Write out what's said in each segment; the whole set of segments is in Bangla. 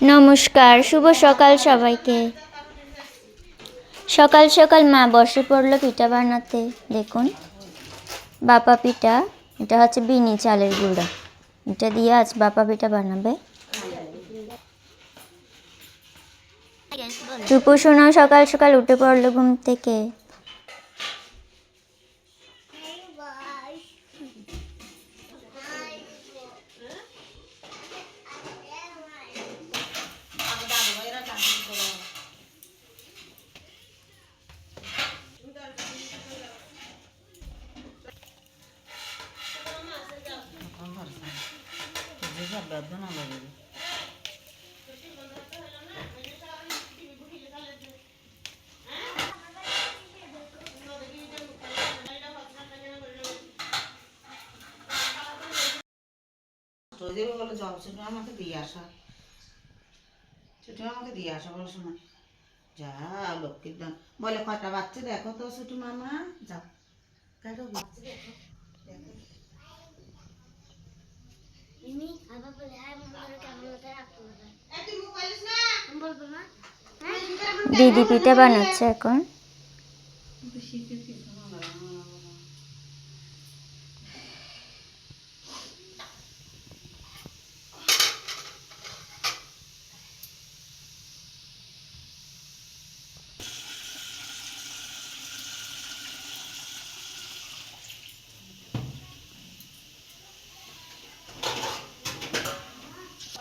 নমস্কার, শুভ সকাল সবাইকে। সকাল সকাল মা বসে পড়ল পিঠা বানাতে। দেখুন, বাপা পিঠা, এটা হচ্ছে বিনি চালের গুঁড়া। এটা দিয়ে আজ বাপা পিঠা বানাবে। টুপু শোনাও সকাল সকাল উঠে পড়ল ঘুম থেকে। আমাকে দিয়ে আসা। দিয়ে আসা বলো সময় যা বলে কটা বাচ্চা দেখো তো ছোট মামা। যাও। বাচ্চা দেখো দেখো। মিমি দিদি পিঠা বানাচ্ছে এখন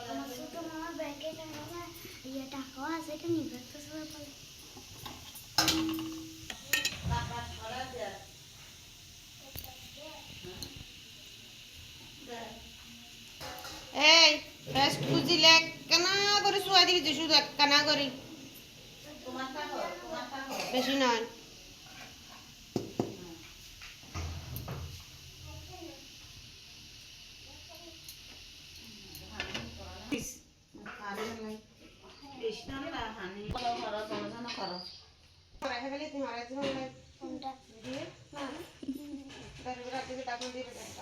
আমার ছোট ইয়ে বুঝিলে কেনা করে শুয়াই দিবি কেনা করি বেশি নয়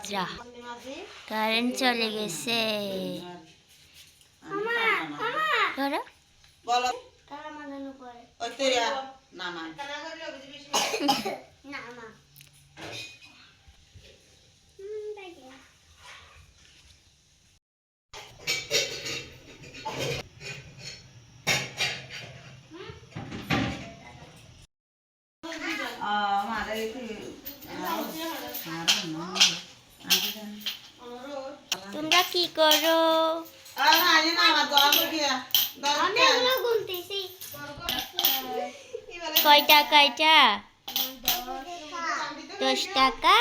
যা। কারেন্ট চলে গেছে। ধরো। বলো। ওই তেরিয়া নামান না তোমরা কি করো? কয়টা কয়টা দশ টাকা?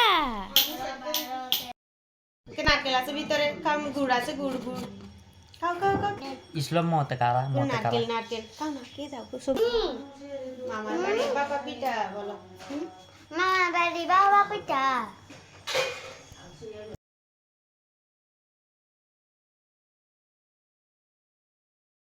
নারকেল আছে ভিতরে খাও গুড় আছে গুড় গুড় খাও খাও খাও ইসলাম মতে কারা মতে কারা? নারকেল নারকেল। খাও না কে দাও মামার বাড়ি বাবা পিঠা বলো। মামা বাড়ি বাবা পিঠা